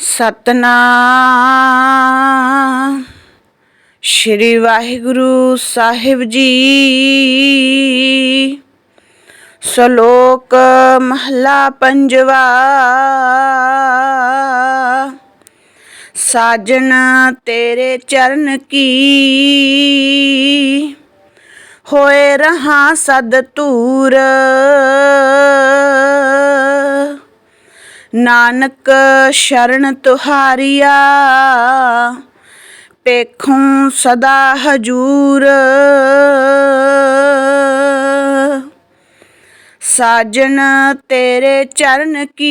ਸਤਨਾਮ। ਸ਼੍ਰੀ ਵਾਹਿਗੁਰੂ ਸਾਹਿਬ ਜੀ। ਸ਼ਲੋਕ ਮਹਲਾ ਪੰਜਵਾ। ਸਾਜਣ ਤੇਰੇ ਚਰਨ ਕੀ। ਹੋਏ ਰਹਾ ਸਦ ਤੂਰ ਨਾਨਕ ਸ਼ਰਨ ਤੁਹਾਰੀਆ ਪੇਖੋਂ ਸਦਾ ਹਜੂਰ। ਸਾਜਣ ਤੇਰੇ ਚਰਨ ਕੀ,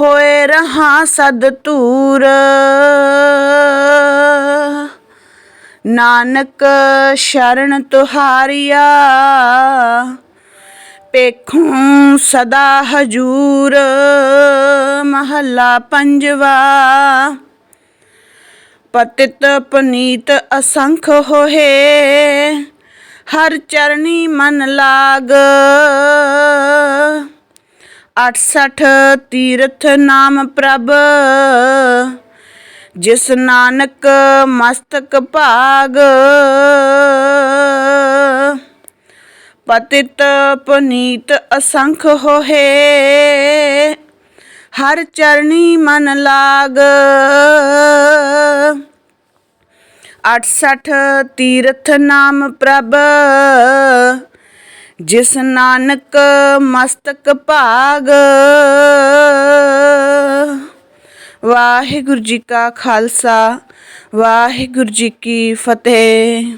ਹੋਏ ਰਹਾ ਸਦ ਤੂਰ ਨਾਨਕ ਸ਼ਰਨ ਤੁਹਾਰੀਆ ਪੇਖੋਂ ਸਦਾ ਹਜੂਰ ਮਹੱਲਾ ਪੰਜਵਾ। ਪਤਿਤ ਪਨੀਤ ਅਸੰਖ ਹੋਏ ਹਰ ਚਰਨੀ ਮਨ ਲਾਗ। 68 ਤੀਰਥ ਨਾਮ ਪ੍ਰਭ, ਜਿਸ ਨਾਨਕ ਮਸਤਕ ਭਾਗ। ਪਤਿਤ ਪਨੀਤ ਅਸੰਖ ਹੋਏ ਹਰ ਚਰਣੀ ਮਨ ਲਾਗ। 68 ਤੀਰਥ ਨਾਮ ਪ੍ਰਭ। ਜਿਸ ਨਾਨਕ ਮਸਤਕ ਭਾਗ। ਵਾਹਿਗੁਰੂ ਜੀ ਕਾ ਖਾਲਸਾ, ਵਾਹਿਗੁਰੂ ਜੀ ਕੀ ਫਤਿਹ।